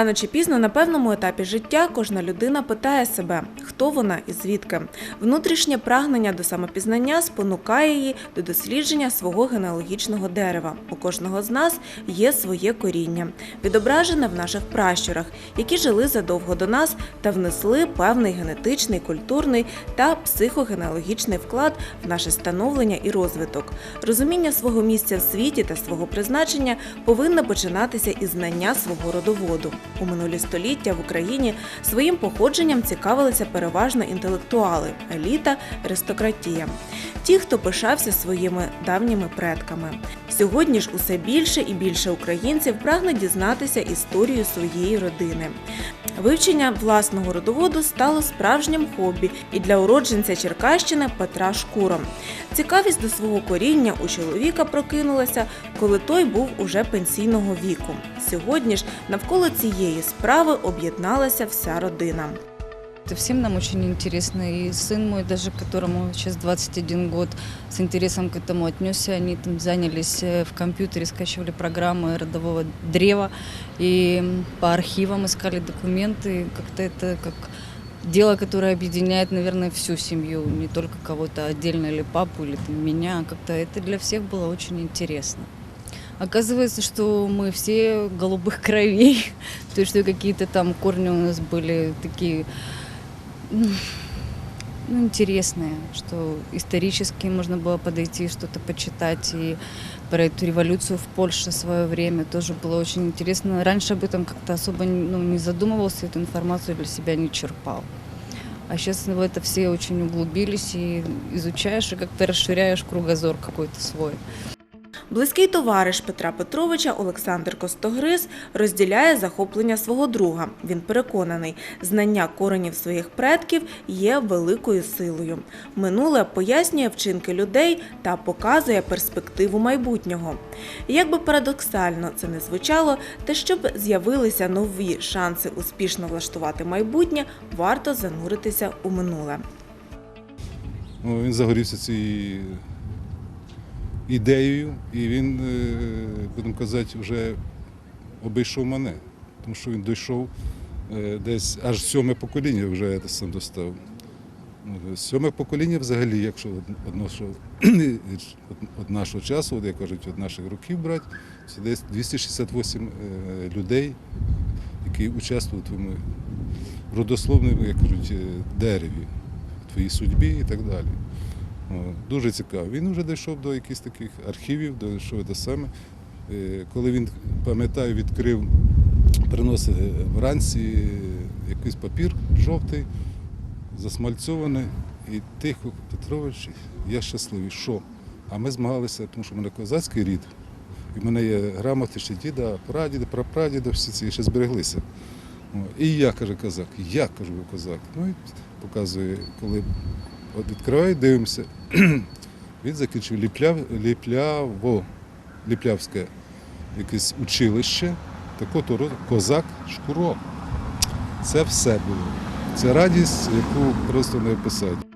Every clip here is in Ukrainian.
Рано чи пізно на певному етапі життя кожна людина питає себе, хто вона і звідки. Внутрішнє прагнення до самопізнання спонукає її до дослідження свого генеалогічного дерева. У кожного з нас є своє коріння, відображене в наших пращурах, які жили задовго до нас та внесли певний генетичний, культурний та психогенеалогічний вклад в наше становлення і розвиток. Розуміння свого місця в світі та свого призначення повинно починатися із знання свого родоводу. У минулі століття в Україні своїм походженням цікавилися переважно інтелектуали, еліта, аристократія. Ті, хто пишався своїми давніми предками. Сьогодні ж усе більше і більше українців прагне дізнатися історію своєї родини. Вивчення власного родоводу стало справжнім хобі і для уродженця Черкащини Петра Шкура. Цікавість до свого коріння у чоловіка прокинулася, коли той був уже пенсійного віку. Сьогодні ж навколо цієї справи об'єдналася вся родина. Всем нам очень интересно. И сын мой, даже которому сейчас 21 год, с интересом к этому отнесся. Они там занялись э, в компьютере, скачивали программы родового древа и по архивам искали документы. Как-то это как дело, которое объединяет, наверное, всю семью, не только кого-то отдельно или папу, или там, меня. Как-то это для всех было очень интересно. Оказывается, что мы все голубых кровей, то есть что какие-то там корни у нас были такие м, ну, интересные, что исторически можно было подойти, что-то почитать. И про эту революцию в Польше в свое время тоже было очень интересно. Раньше об этом как-то особо ну, не задумывался, эту информацию для себя не черпал. А сейчас в это все очень углубились и изучаешь, и как-то расширяешь кругозор какой-то свой. Близький товариш Петра Петровича Олександр Костогриз розділяє захоплення свого друга. Він переконаний, знання коренів своїх предків є великою силою. Минуле пояснює вчинки людей та показує перспективу майбутнього. Як би парадоксально це не звучало, та щоб з'явилися нові шанси успішно влаштувати майбутнє, варто зануритися у минуле. Ну, він загорівся цією ідеєю, і він, е, будемо казати, вже обійшов мене, тому що він дійшов е, десь аж сьоме покоління вже я сам достав. Ну, Сьоме покоління взагалі, якщо від нашого, часу, як кажуть, від наших років брати, це десь 268 е, людей, які участвують в родословному, як кажуть, дереві, в твоїй судьбі і так далі. О, Дуже цікаво. Він вже дійшов до якихось таких архівів, дійшов до саме. Е, Коли він, пам'ятаю, відкрив, приносив вранці е, якийсь папір жовтий, засмальцьований, і тихо, Петрович, я щасливий. Що? А ми змагалися, тому що в мене козацький рід, і в мене є грамоти ще діда, прадіда, прапрадіда, всі ці ще збереглися. І я, каже козак, я кажу козак. Ну і показує, коли от відкриваю, дивимося. Він закінчив ліпляв, ліпляво, ліплявське якесь училище, так от козак Шкуро. Це все було. Це радість, яку просто не описати.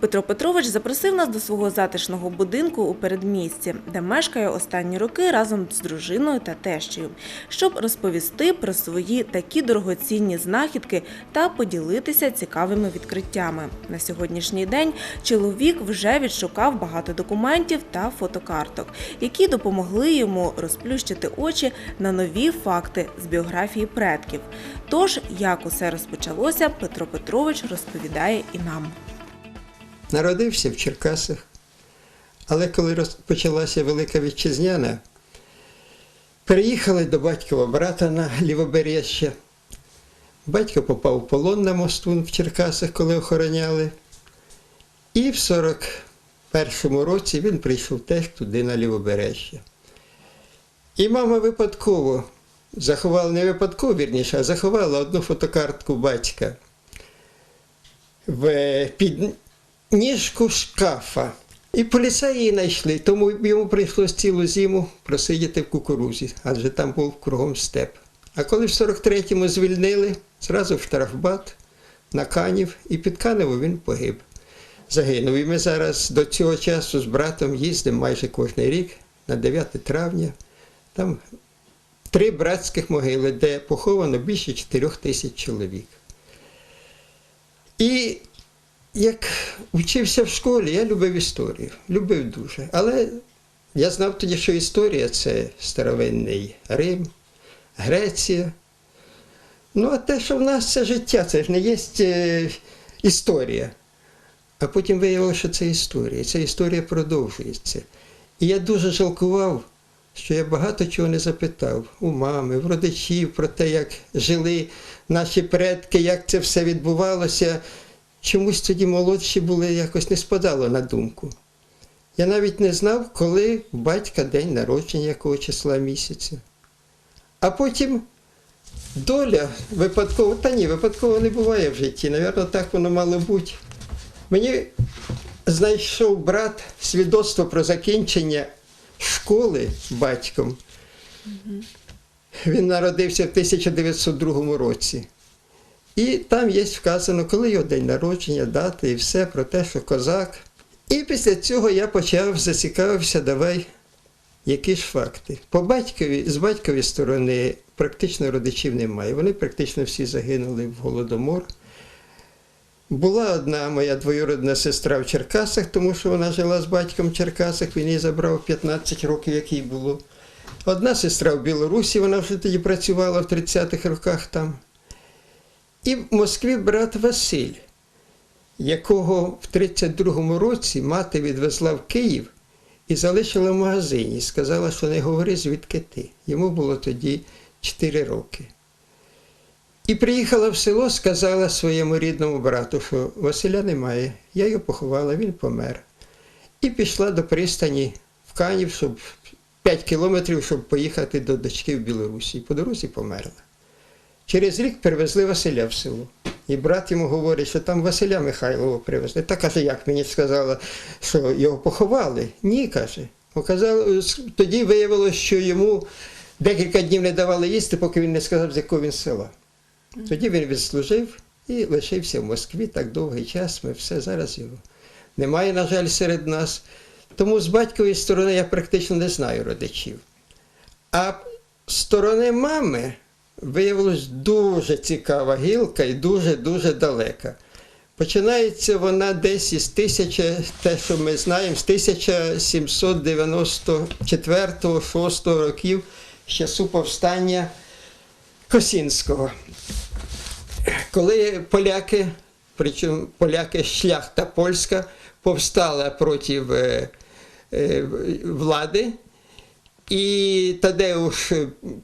Петро Петрович запросив нас до свого затишного будинку у передмісті, де мешкає останні роки разом з дружиною та тещею, щоб розповісти про свої такі дорогоцінні знахідки та поділитися цікавими відкриттями. На сьогоднішній день чоловік вже відшукав багато документів та фотокарток, які допомогли йому розплющити очі на нові факти з біографії предків. Тож, як усе розпочалося, Петро Петрович розповідає і нам. Народився в Черкасах, але коли розпочалася Велика Вітчизняна, переїхали до батькова брата на лівобережжя. Батько попав у полон на мосту в Черкасах, коли охороняли. І в 41-му році він прийшов теж туди на лівобережжя. І мама випадково заховала, не випадково, вірніше, а заховала одну фотокартку батька в під ніжку шкафа. І поліцаї її знайшли, тому йому прийшлось цілу зиму просидіти в кукурузі, адже там був кругом степ. А коли в 43-му звільнили, зразу в штрафбат на Канів, і під Канево він погиб. Загинув. І ми зараз до цього часу з братом їздимо майже кожен рік на 9 травня. Там три братських могили, де поховано більше 4 тисяч чоловік. І як вчився в школі, я любив історію, любив дуже. Але я знав тоді, що історія це старовинний Рим, Греція. Ну, а те, що в нас це життя, це ж не є е, історія. А потім виявилося, що це історія. Ця історія продовжується. І я дуже жалкував, що я багато чого не запитав у мами, в родичів про те, як жили наші предки, як це все відбувалося. Чомусь тоді молодші були, якось не спадало на думку. Я навіть не знав, коли в батька день народження, якого числа місяця. А потім доля випадково, та ні, випадково не буває в житті. Навірно, так воно мало бути. Мені знайшов брат свідоцтво про закінчення школи батьком. Він народився в 1902 році. І там є вказано, коли його день народження, дати і все про те, що козак. І після цього я почав зацікавився, давай, які ж факти. По батькові, з батькової сторони практично родичів немає. Вони практично всі загинули в Голодомор. Була одна моя двоюродна сестра в Черкасах, тому що вона жила з батьком в Черкасах, він її забрав 15 років, як їй було. Одна сестра в Білорусі, вона вже тоді працювала в 30-х роках там. І в Москві брат Василь, якого в 32-му році мати відвезла в Київ і залишила в магазині. Сказала, що не говори, звідки ти. Йому було тоді 4 роки. І приїхала в село, сказала своєму рідному брату, що Василя немає. Я його поховала, він помер. І пішла до пристані в Канів, щоб 5 кілометрів, щоб поїхати до дочки в Білорусі. По дорозі померла. Через рік привезли Василя в село. І брат йому говорить, що там Василя Михайлова привезли. Та каже, як мені сказала, що його поховали? Ні, каже. Тоді виявилося, що йому декілька днів не давали їсти, поки він не сказав, з якого він села. Тоді він відслужив і лишився в Москві так довгий час. Ми все зараз його немає, на жаль, серед нас. Тому з батькової сторони я практично не знаю родичів. А сторони мами виявилось дуже цікава гілка і дуже-дуже далека. Починається вона десь із 1000, те, що ми знаємо, з 1794-6 років з часу повстання Косінського. Коли поляки, причому поляки шляхта польська, повстала проти е, е, влади, і Тадеуш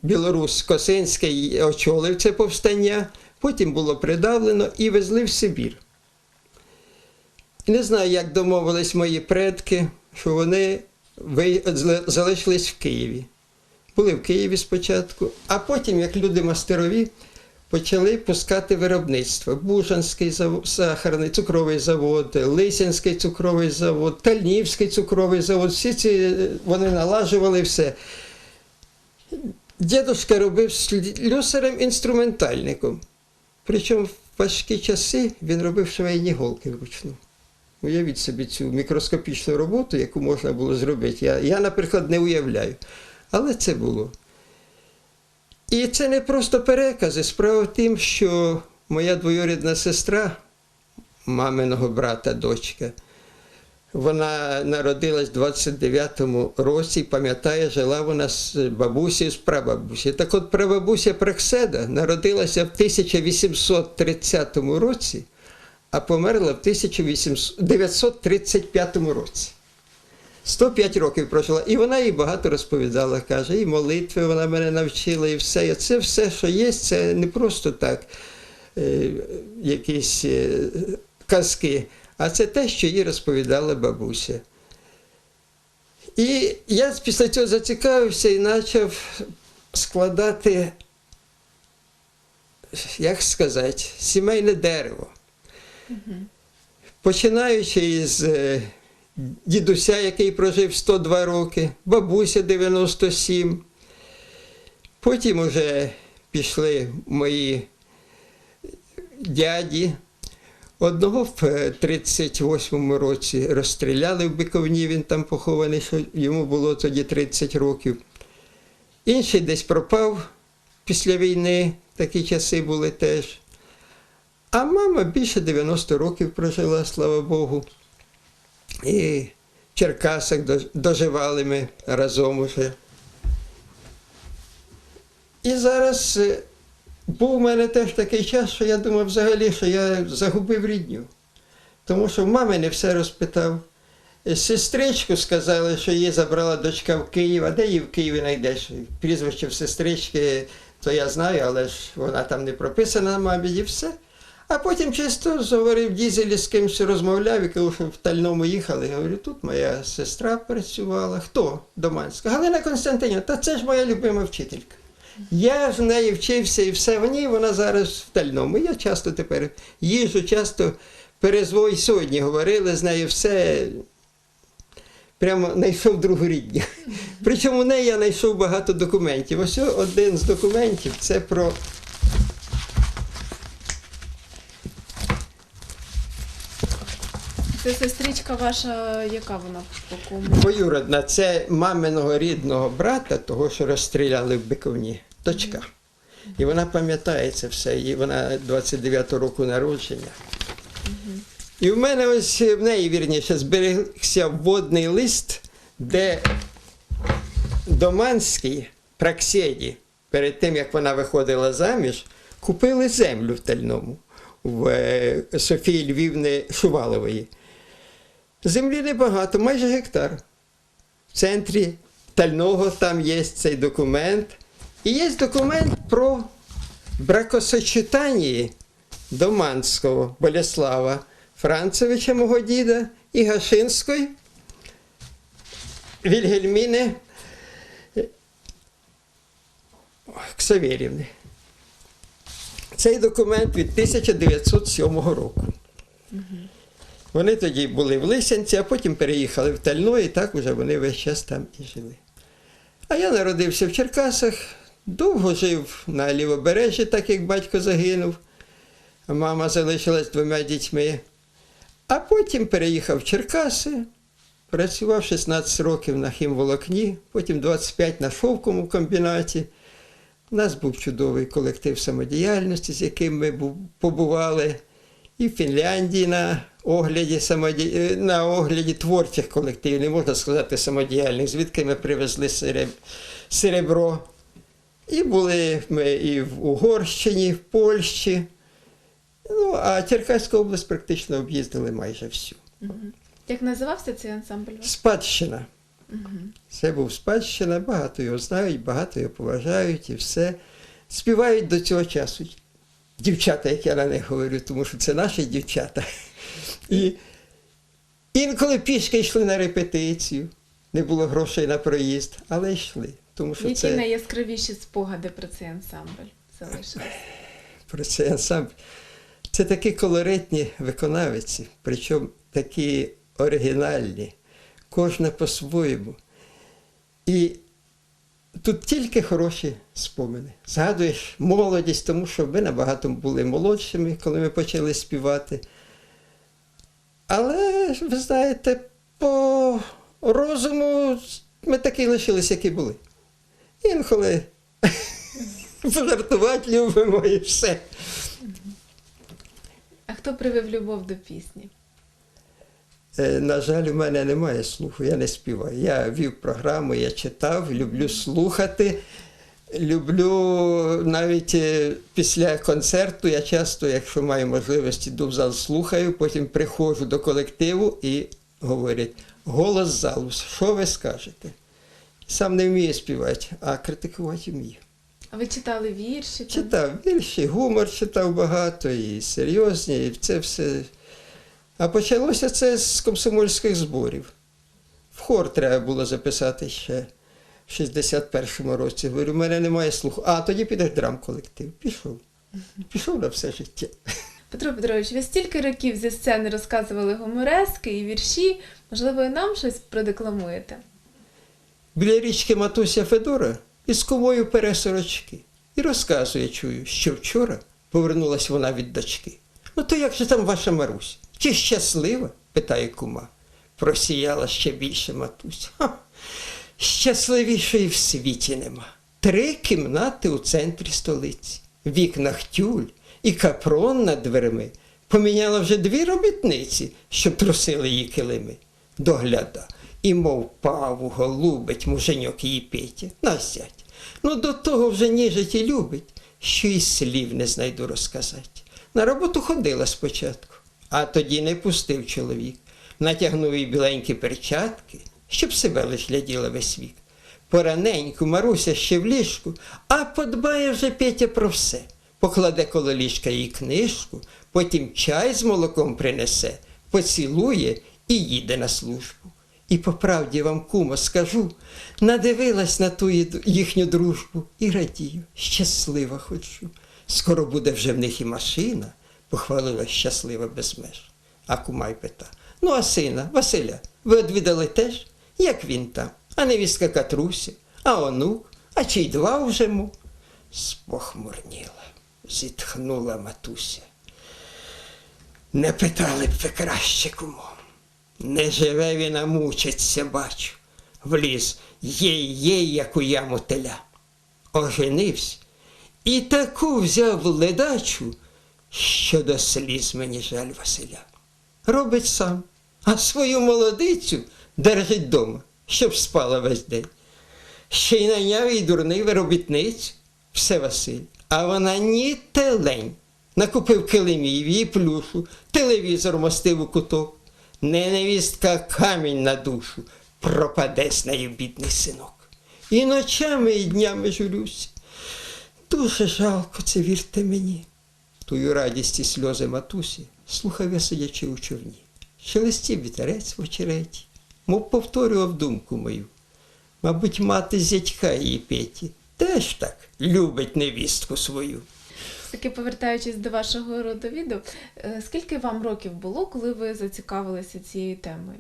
Білорус Косинський очолив це повстання, потім було придавлено і везли в Сибір. Не знаю, як домовились мої предки, що вони залишились в Києві. Були в Києві спочатку, а потім, як люди мастерові, почали пускати виробництво. Бужанський завод, сахарний цукровий завод, Лисянський цукровий завод, Тальнівський цукровий завод. Всі ці е, вони налажували все. Дідушка робив слюсарем-інструментальником. Причому в важкі часи він робив швейні голки вручну. Уявіть собі цю мікроскопічну роботу, яку можна було зробити. Я, я, наприклад, не уявляю. Але це було. І це не просто перекази. Справа в тім, що моя двоюрідна сестра, маминого брата, дочка, вона народилась в 29-му році, пам'ятає, жила вона з бабусею, з прабабусею. Так от прабабуся Прекседа народилася в 1830 році, а померла в 1935 році. 105 років прожила. І вона їй багато розповідала, каже, і молитви вона мене навчила, і все. І це все, що є, це не просто так е, якісь е, казки, а це те, що їй розповідала бабуся. І я після цього зацікавився і почав складати, як сказати, сімейне дерево. Починаючи із е, дідуся, який прожив 102 роки, бабуся 97. Потім уже пішли мої дяді. Одного в 38-му році розстріляли в Биковні, він там похований, що йому було тоді 30 років. інший десь пропав після війни, такі часи були теж. А мама більше 90 років прожила, слава Богу. І в Черкасах доживали ми разом уже. І зараз е, був у мене теж такий час, що я думав взагалі, що я загубив рідню. Тому що мами не все розпитав. Е, Сестричку сказали, що її забрала дочка в Київ, а де її в Києві знайдеш? Прізвище в сестрички, то я знаю, але ж вона там не прописана на мамі і все. А потім чисто говорив дізелі з кимось розмовляв і що в Тальному їхали. Говорю, тут моя сестра працювала. Хто? Доманська? Галина Константинівна, та це ж моя любима вчителька. Я в неї вчився і все в ній, вона зараз в Тальному. Я часто тепер їжу, часто перезвой сьогодні говорили з нею все. Прямо знайшов другу рідню. Причому в неї я знайшов багато документів. Ось один з документів це про Це сестричка ваша, яка вона по кому? Двоюродна, це маминого рідного брата, того, що розстріляли в Биковні, дочка. І вона пам'ятає це все, і вона 29-го року народження. І в мене ось в неї, вірніше, зберігся вводний лист, де Доманський Праксєді, перед тим як вона виходила заміж, купили землю в Тальному в е, Софії Львівни Шувалової. Землі небагато, майже гектар. В центрі Тального там є цей документ. І є документ про бракосочетання Доманського Болеслава Францевича, мого діда, і Гашинської Вільгельміни е, Ксавєрівни. Цей документ від 1907 року. Вони тоді були в Лисянці, а потім переїхали в Тально, і так уже вони весь час там і жили. А я народився в Черкасах, довго жив на лівобережжі, так як батько загинув, мама залишилась двома дітьми. А потім переїхав в Черкаси, працював 16 років на хімволокні, потім 25 на шовковому комбінаті. У нас був чудовий колектив самодіяльності, з яким ми побували і в Фінляндії на огляді, самоді... е, на огляді творчих колективів, не можна сказати самодіяльних, звідки ми привезли сереб... серебро. І були ми і в Угорщині, і в Польщі. Ну, а Черкаську область практично об'їздили майже всю. Як називався цей ансамбль? Спадщина. Це був спадщина, багато його знають, багато його поважають і все. Співають до цього часу. Дівчата, як я на них говорю, тому що це наші дівчата. І інколи пішки йшли на репетицію, не було грошей на проїзд, але йшли. Тому що Які це найяскравіші спогади про цей ансамбль залишились? про цей ансамбль. Це такі колоритні виконавиці, причому такі оригінальні, кожна по-своєму. І тут тільки хороші спомини. Згадуєш молодість, тому що ми набагато були молодшими, коли ми почали співати. Але ви знаєте, по розуму ми такі лишилися, які були. Інколи пожартувати любимо і все. А хто привив любов до пісні? Е, На жаль, у мене немає слуху, я не співаю. Я вів програму, я читав, люблю слухати. Люблю навіть е, після концерту, я часто, якщо маю можливість, йду в зал, слухаю, потім приходжу до колективу і говорять: голос залу, що ви скажете? Сам не вмію співати, а критикувати вмію. А ви читали вірші? Читав вірші, гумор читав багато, і серйозні, і це все. А почалося це з комсомольських зборів. В хор треба було записати ще в 61-му році. Говорю, у мене немає слуху. А тоді підеш драм-колектив. Пішов. Пішов на все життя. Петро Петрович, ви стільки років зі сцени розказували гуморески і вірші. Можливо, і нам щось продекламуєте? Біля річки Матуся Федора із кумою пере сорочки. І розказує, чую, що вчора повернулась вона від дочки. Ну то як же там ваша Маруся? Чи щаслива? питає кума. Просіяла ще більше матуся. Ха, щасливішої в світі нема. Три кімнати у центрі столиці, вікнах тюль і капрон над дверми. Поміняла вже дві робітниці, щоб трусили її килими. Догляда. І мов паву голубить муженьок її Петя. Настять. Ну до того вже ніжить і любить, що і слів не знайду розказати. На роботу ходила спочатку, а тоді не пустив чоловік. Натягнув їй біленькі перчатки, щоб себе лиш гляділа весь вік. Пораненьку Маруся ще в ліжку, а подбає вже Петя про все. Покладе коло ліжка їй книжку, потім чай з молоком принесе, поцілує і їде на службу. І по правді вам, кумо, скажу, надивилась на ту їхню дружбу і радію, щаслива ходжу. Скоро буде вже в них і машина, похвалила щаслива без меж. А кумай пита: ну, а сина, Василя, ви одвідали теж? Як він там? А невістка Катруся, а онук, а чи й два вже му? Спохмурніла, зітхнула матуся. Не питали б ви краще кому. Не живе він, а мучиться, бачу. Вліз єй єй, як у яму теля. Оженився і таку взяв ледачу, що до сліз мені жаль Василя. Робить сам, а свою молодицю держить дома, щоб спала весь день. Ще й найняв їй дурний виробітницю, все Василь. А вона ні телень. Накупив килимів і плюшу, телевізор мостив у куток. Не невістка камінь на душу, пропаде з нею бідний синок. І ночами, і днями журюся. Дуже жалко це, вірте мені. Тую радість і сльози матусі слухав я сидячи у човні. Шелестів вітерець в очереті, мов повторював думку мою. Мабуть, мати зятька її Петі теж так любить невістку свою. Таки повертаючись до вашого родовіду, е, скільки вам років було, коли ви зацікавилися цією темою?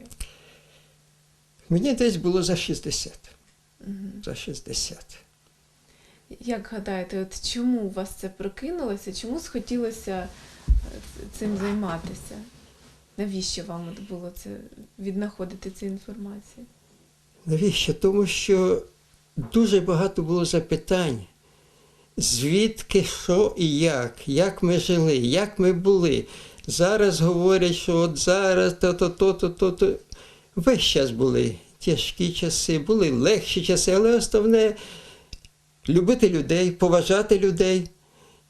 Мені десь було за 60. За 60. Як гадаєте, от чому у вас це прокинулося? Чому схотілося е, цим займатися? Навіщо вам було це віднаходити цю інформацію? Навіщо? Тому що дуже багато було запитань. Звідки, що і як, як ми жили, як ми були. Зараз говорять, що от зараз то-то, то-то, то-то. Весь час були тяжкі часи, були легші часи, але основне любити людей, поважати людей.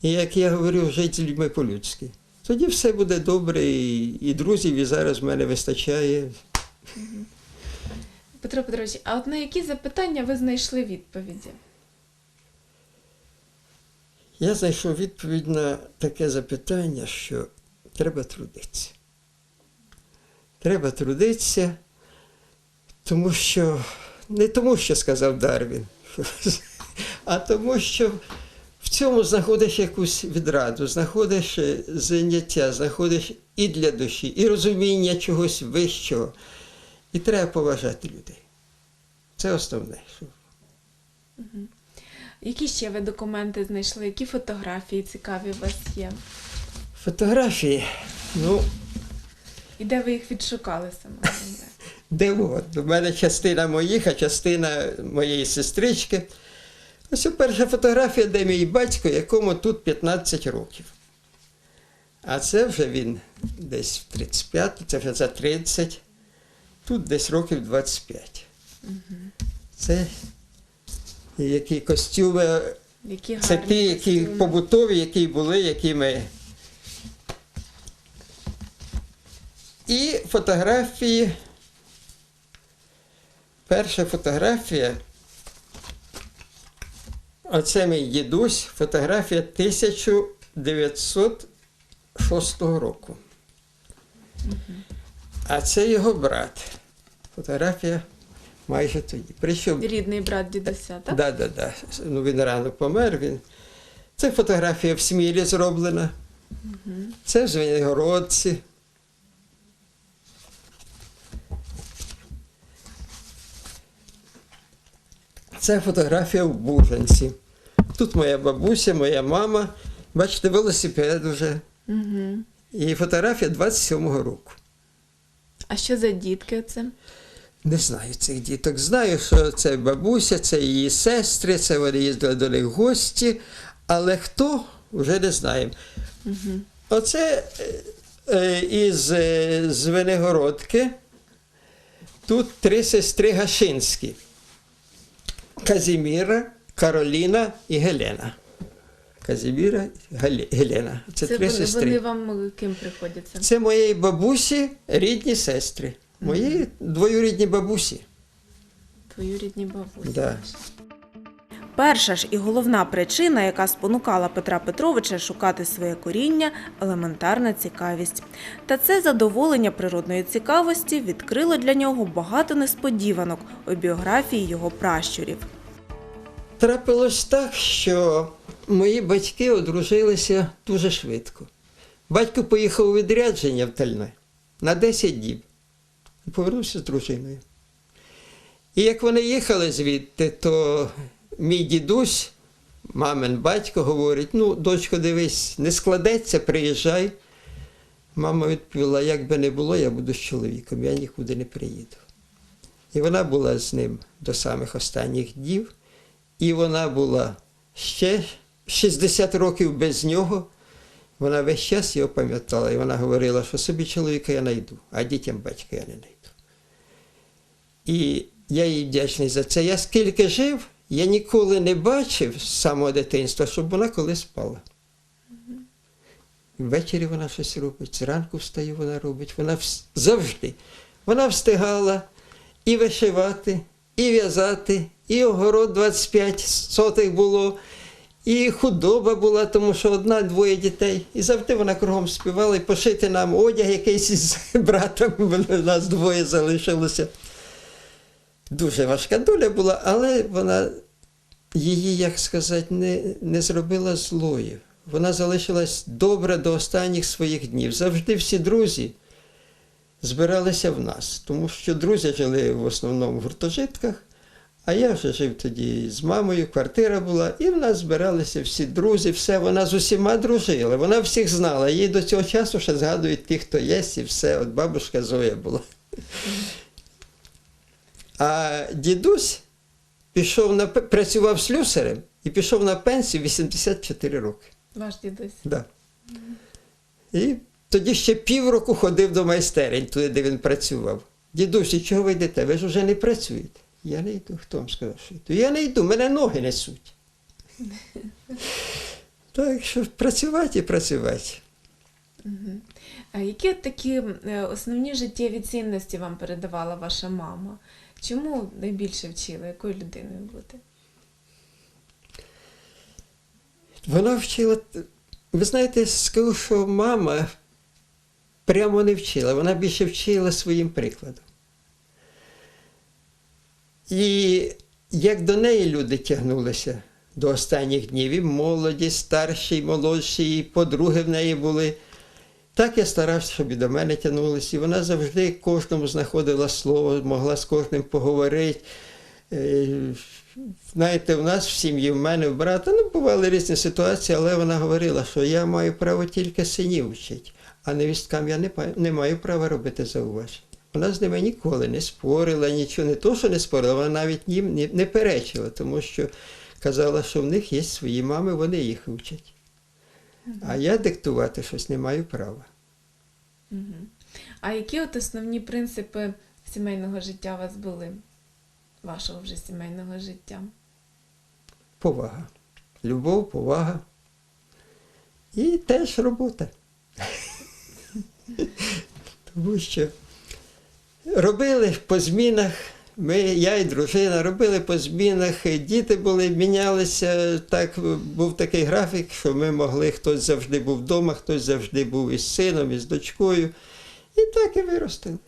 І як я говорю, жити з людьми по-людськи. Тоді все буде добре, і, і друзів, і зараз в мене вистачає. Петро Петрович, а от на які запитання ви знайшли відповіді? Я знайшов відповідь на таке запитання, що треба трудитися. Треба трудитися, тому що не тому, що сказав Дарвін, а тому, що в цьому знаходиш якусь відраду, знаходиш е, заняття, знаходиш і для душі, і розуміння чогось вищого. І треба поважати людей. Це основне. що Які ще ви документи знайшли? Які фотографії цікаві у вас є? Фотографії, ну, І де ви їх відшукали саме? Де от. У мене частина моїх, а частина моєї сестрички. Ось перша фотографія, де мій батько, якому тут 15 років. А це вже він десь в 35, це вже за 30, тут десь років 25. Це які костюми, Які це ті, які костюми. побутові, які були, які ми. І фотографії. Перша фотографія. Оце мій дідусь, фотографія 1906 року. А це його брат. Фотографія майже тоді. Причому Рідний брат дідуся, так? Да, да, да. Ну, він рано помер. Він... Це фотографія в Смілі зроблена. Це в Звенигородці. Це фотографія в Бужанці. Тут моя бабуся, моя мама. Бачите, велосипед уже. Угу. І фотографія 27-го року. А що за дітки це? Не знаю цих діток. Знаю, що це бабуся, це її сестри, це вони їздили до них гості, але хто вже не знаємо. Оце е, е, із е, Звенигородки. Тут три сестри Гашинські: Казіміра, Кароліна і Гелена. Казіміра, Гале- Гелена. Це, три вони, сестри. вони вам ким приходяться? Це моєї бабусі рідні сестри. Мої двоюрідні бабусі. Твої рідні бабусі. Да. Перша ж і головна причина, яка спонукала Петра Петровича шукати своє коріння елементарна цікавість. Та це задоволення природної цікавості відкрило для нього багато несподіванок у біографії його пращурів. Трапилось так, що мої батьки одружилися дуже швидко. Батько поїхав у відрядження в Тальне на 10 діб і повернувся з дружиною. І як вони їхали звідти, то мій дідусь, мамин батько, говорить: ну, дочко, дивись, не складеться, приїжджай. Мама відповіла, як би не було, я буду з чоловіком, я нікуди не приїду. І вона була з ним до самих останніх днів. І вона була ще 60 років без нього. Вона весь час його пам'ятала, і вона говорила, що собі чоловіка я знайду, а дітям батька я не знайду. І я їй вдячний за це. Я скільки жив, я ніколи не бачив з самого дитинства, щоб вона колись спала. Ввечері вона щось робить, зранку встає, вона робить. Вона завжди. Вона встигала і вишивати, і в'язати, і огород 25 сотих було, і худоба була, тому що одна-двоє дітей. І завжди вона кругом співала і пошити нам одяг якийсь із братом, нас двоє залишилося. Дуже важка доля була, але вона її, як сказати, не, не зробила злою. Вона залишилась добра до останніх своїх днів. Завжди всі друзі збиралися в нас, тому що друзі жили в основному в гуртожитках, а я вже жив тоді з мамою, квартира була, і в нас збиралися всі друзі, все, вона з усіма дружила, вона всіх знала. Їй до цього часу ще згадують ті, хто є, і все, от бабушка Зоя була. А дідусь пішов на працював слюсарем і пішов на пенсію 84 роки. Ваш дідусь. Да. І тоді ще півроку ходив до майстерень, туди, де він працював. Дідусі, чого ви йдете? Ви ж вже не працюєте. Я не йду. Хто вам сказав, що йду? Я не йду, мене ноги несуть. Так що працювати і працювати. А які такі е, основні життєві цінності вам передавала ваша мама? Чому найбільше вчила? Якою людиною бути? Вона вчила. Ви знаєте, скажу, що мама прямо не вчила, вона більше вчила своїм прикладом. І як до неї люди тягнулися до останніх днів, і молоді, старші, і молодші, і подруги в неї були. Так я старався, щоб і до мене тягнулися. І вона завжди кожному знаходила слово, могла з кожним поговорити. Е, Знаєте, в нас в сім'ї, в мене, в брата, ну, бували різні ситуації, але вона говорила, що я маю право тільки синів вчити, а невісткам я не, не маю права робити зауваження. Вона з ними ніколи не спорила, нічого, не то, що не спорила, вона навіть їм не, не перечила, тому що казала, що в них є свої мами, вони їх вчать. А я диктувати щось не маю права. Мгм. А які от основні принципи сімейного життя у вас були? Вашого вже сімейного життя? Повага. Любов, повага. І теж робота. Тому що робили по змінах. Ми, я і дружина, робили по змінах, діти були, мінялися. Так був такий графік, що ми могли, хтось завжди був вдома, хтось завжди був із сином, із дочкою. І так і виростили.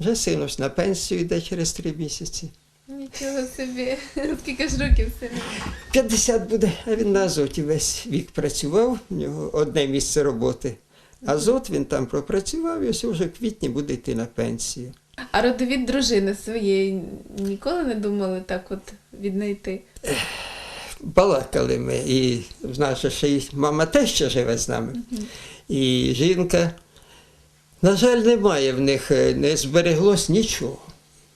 Вже син ось на пенсію йде через три місяці. Нічого собі. Скільки ж років сину? 50 буде, а він на Азоті весь вік працював, у нього одне місце роботи. Азот він там пропрацював і ось вже в квітні буде йти на пенсію. А родовід дружини своєї ніколи не думали так от віднайти? Балакали ми, і же ще й мама теж ще живе з нами. І жінка. На жаль, немає в них, е, не збереглось нічого.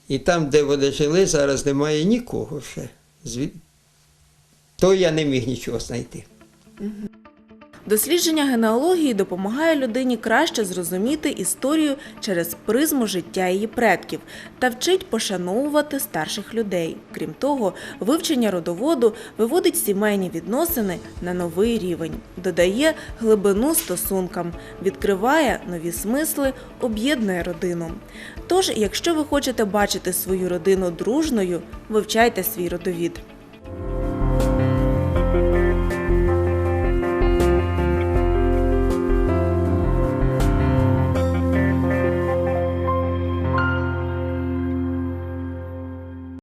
І там, де вони жили, зараз немає нікого ще. То я не міг нічого знайти. Дослідження генеалогії допомагає людині краще зрозуміти історію через призму життя її предків та вчить пошановувати старших людей. Крім того, вивчення родоводу виводить сімейні відносини на новий рівень, додає глибину стосункам, відкриває нові смисли, об'єднує родину. Тож, якщо ви хочете бачити свою родину дружною, вивчайте свій родовід.